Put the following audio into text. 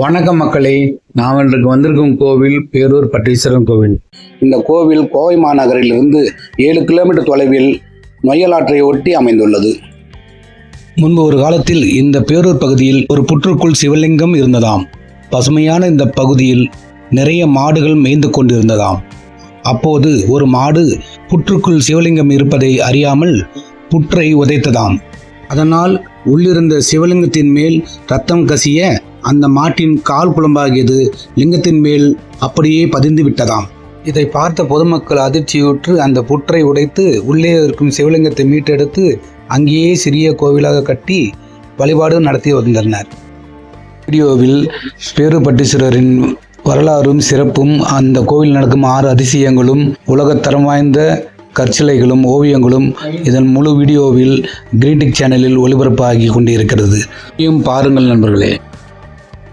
வணக்கம் மக்களே நான் இன்றைக்கு வந்திருக்கும் கோவில் பேரூர் பட்டீஸ்வரன் கோவில். இந்த கோவில் கோவை மாநகரிலிருந்து ஏழு கிலோமீட்டர் தொலைவில் நொய்யலாற்றை ஒட்டி அமைந்துள்ளது. முன்பு ஒரு காலத்தில் இந்த பேரூர் பகுதியில் ஒரு புற்றுக்குள் சிவலிங்கம் இருந்ததாம். பசுமையான இந்த பகுதியில் நிறைய மாடுகள் மேய்ந்து கொண்டிருந்ததாம். அப்போது ஒரு மாடு புற்றுக்குள் சிவலிங்கம் இருப்பதை அறியாமல் புற்றை உதைத்ததாம். அதனால் உள்ளிருந்த சிவலிங்கத்தின் மேல் ரத்தம் கசிய அந்த மாட்டின் கால் குழம்பாகியது லிங்கத்தின் மேல் அப்படியே பதிந்து விட்டதாம். இதை பார்த்த பொதுமக்கள் அதிர்ச்சியுற்று அந்த புற்றை உடைத்து உள்ளே இருக்கும் சிவலிங்கத்தை மீட்டெடுத்து அங்கேயே சிறிய கோவிலாக கட்டி வழிபாடு நடத்தி வந்தனர். வீடியோவில் பேருபட்டீஸ்வரரின் வரலாறும் சிறப்பும் அந்த கோவில் நடக்கும் ஆறு அதிசயங்களும் உலகத்தரம் வாய்ந்த கற்சிலைகளும் ஓவியங்களும் இதன் முழு வீடியோவில் கிரீட்டிக் சேனலில் ஒளிபரப்பாகி கொண்டிருக்கிறது. பாருங்கள் நண்பர்களே.